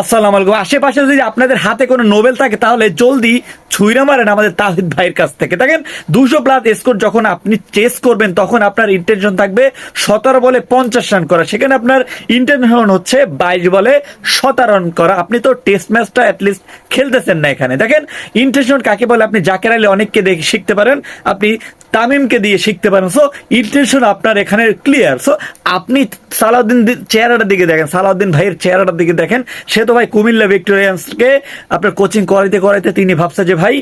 আসসালামু আলাইকুম। আশেপাশে যদি আপনাদের হাতে কোনো নোবেল থাকে, তাহলে জলদি ছুঁড়ে মারেন আমাদের তাহিদ ভাইয়ের কাছ থেকে। দেখেন দুশো প্লাস স্কোর যখন আপনি চেস করবেন, তখন আপনার ইন্টেনশন থাকবে সতেরো বলে পঞ্চাশ রান করা। সেখানে আপনার ইন্টেনশন হচ্ছে বাইশ বলে সতেরো রান করা। আপনি তো টেস্ট ম্যাচটা অ্যাটলিস্ট খেলতেছেন না এখানে। দেখেন ইন্টেনশন কাকে বলে? আপনি জাকের আলী অনেককে দেখে শিখতে পারেন। আপনি তামিমকে দিয়ে শিখতে পারেন। সো ইন্টেনশন আপনার এখানে ক্লিয়ার সো আপনি সালাউদ্দিন চেহারাটার দিকে দেখেন। সালাউদ্দিন ভাইয়ের চেহারাটার দিকে দেখেন। সে তো ভাই কুমিল্লা ভিক্টোরিয়ানসকে আপনার কোচিং করাইতে করাইতে তিনি ভাবছে যে ভাই,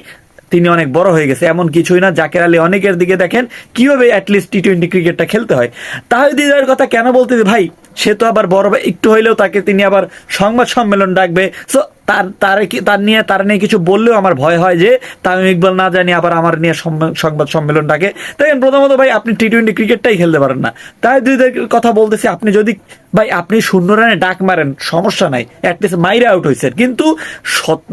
তিনি অনেক বড় হয়ে গেছে। এমন কিছুই না, জাকের আলী অনেকের দিকে দেখেন। কীভাবে অ্যাটলিস্ট টি টোয়েন্টি ক্রিকেটটা খেলতে হয়। তাহিদিদের কথা কেন বলতে ভাই সে তো আবার বড় একটু হইলেও তাকে তিনি আবার সংবাদ সম্মেলন ডাকবে। সো তার তার তার নিয়ে তার নিয়ে কিছু বললেও আমার ভয় হয় যে, তামিম ইকবাল না জানি আবার আমার নিয়ে সংবাদ সম্মেলন ডাকে। দেখেন, প্রথমত ভাই, আপনি টি টোয়েন্টি ক্রিকেটটাই খেলতে পারেন না। তাই দুইদের কথা বলতেছি, আপনি যদি, ভাই, আপনি শূন্য রানে ডাক মারেন, সমস্যা নাই অ্যাটলিস্ট মাইরে আউট হয়েছেন কিন্তু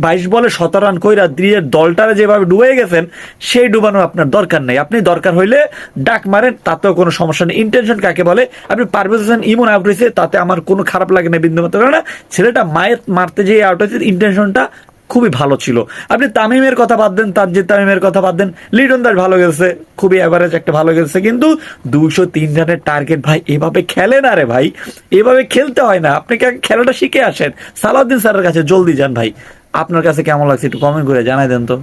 বাইশ বলে সতেরো রান কইরা দিয়ে দলটারে যেভাবে ডুবে গেছেন, সেই ডুবানো আপনার দরকার নেই। আপনি দরকার হইলে ডাক মারেন, তাতেও কোনো সমস্যা নেই। ইন্টেনশন কাকে বলে? আপনি পারভেজ হোসেন ইমন আউট হয়েছে তাতে আমার কোনো খারাপ লাগে না বিন্দু মাত্র। না ছেলেটা মায়ের মারতে যেয়ে আউট হয়েছে ইন্টেনশনটা খুবই ভালো ছিল। আপনি তামিমের কথা বাদ দেন তানজিদ তামিমের কথা বাদ দেন, লিটন দাস ভালো গেছে খুবই অ্যাভারেজ একটা ভালো গেছে কিন্তু দুশো তিন রানের টার্গেট ভাই এভাবে খেলে না রে ভাই, এভাবে খেলতে হয় না। আপনি আগে খেলাটা শিখে আসেন? সালাউদ্দিন স্যারের কাছে জলদি যান ভাই। আপনার কাছে কেমন লাগছে একটু কমেন্ট করে জানাই দেন তো।